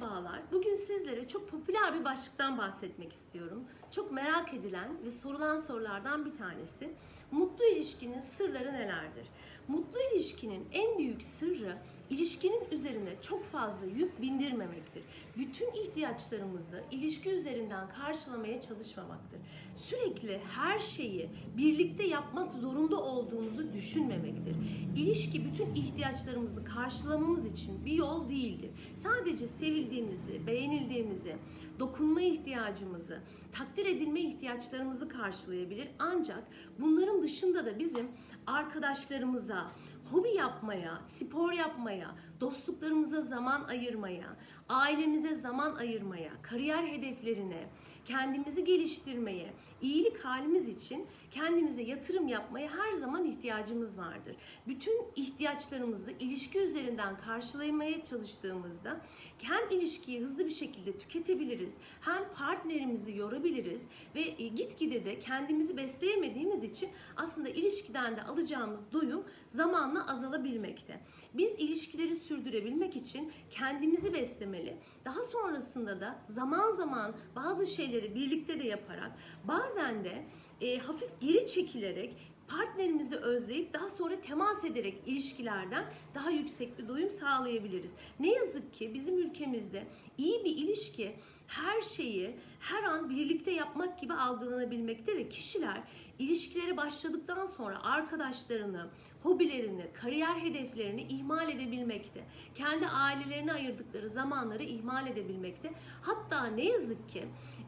Merhabalar. Bugün sizlere çok popüler bir başlıktan bahsetmek istiyorum. Çok merak edilen ve sorulan sorulardan bir tanesi. Mutlu ilişkinin sırları nelerdir? Mutlu ilişkinin en büyük sırrı ilişkinin üzerine çok fazla yük bindirmemektir. Bütün ihtiyaçlarımızı ilişki üzerinden karşılamaya çalışmamaktır. Sürekli her şeyi birlikte yapmak zorunda olduğumuzu düşünmemektir. İlişki bütün ihtiyaçlarımızı karşılamamız için bir yol değildir. Sadece sevildiğimizi, beğenildiğimizi, dokunma ihtiyacımızı, takdir edilme ihtiyaçlarımızı karşılayabilir. Ancak bunların dışında da bizim arkadaşlarımıza, hobi yapmaya, spor yapmaya, dostluklarımıza zaman ayırmaya, ailemize zaman ayırmaya, kariyer hedeflerine, kendimizi geliştirmeye, iyilik halimiz için kendimize yatırım yapmaya her zaman ihtiyacımız vardır. Bütün ihtiyaçlarımızı ilişki üzerinden karşılamaya çalıştığımızda hem ilişkiyi hızlı bir şekilde tüketebiliriz, hem partnerimizi yorabiliriz ve gitgide de kendimizi besleyemediğimiz için aslında ilişkiden de alacağımız doyum zamanla azalabilmekte. Biz ilişkileri sürdürebilmek için kendimizi beslemeli. Daha sonrasında da zaman zaman bazı şeyleri birlikte de yaparak bazen de e, hafif geri çekilerek partnerimizi özleyip daha sonra temas ederek ilişkilerden daha yüksek bir doyum sağlayabiliriz. Ne yazık ki bizim ülkemizde iyi bir ilişki her şeyi her an birlikte yapmak gibi algılanabilmekte ve kişiler ilişkilere başladıktan sonra arkadaşlarını, hobilerini, kariyer hedeflerini ihmal edebilmekte. Kendi ailelerine ayırdıkları zamanları ihmal edebilmekte. Hatta ne yazık ki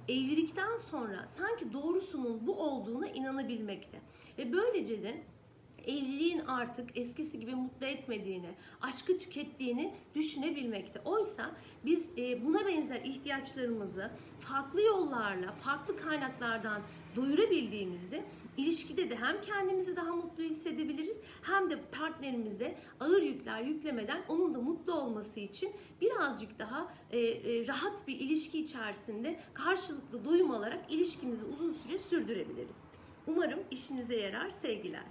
evlilikten sonra sanki doğrusunun bu olduğuna inanabilmekte. Ve böylece de evliliğin artık eskisi gibi mutlu etmediğini, aşkı tükettiğini düşünebilmekte. Oysa biz e, buna benzer ihtiyaçlarımızı farklı yollarla, farklı kaynaklardan doyurabildiğimizde ilişkide de hem kendimizi daha mutlu hissedebiliriz hem de partnerimize ağır yükler yüklemeden onun da mutlu olması için birazcık daha e, e, rahat bir ilişki içerisinde karşılıklı doyum alarak ilişkimizi uzun süre sürdürebiliriz. Umarım işinize yarar sevgiler.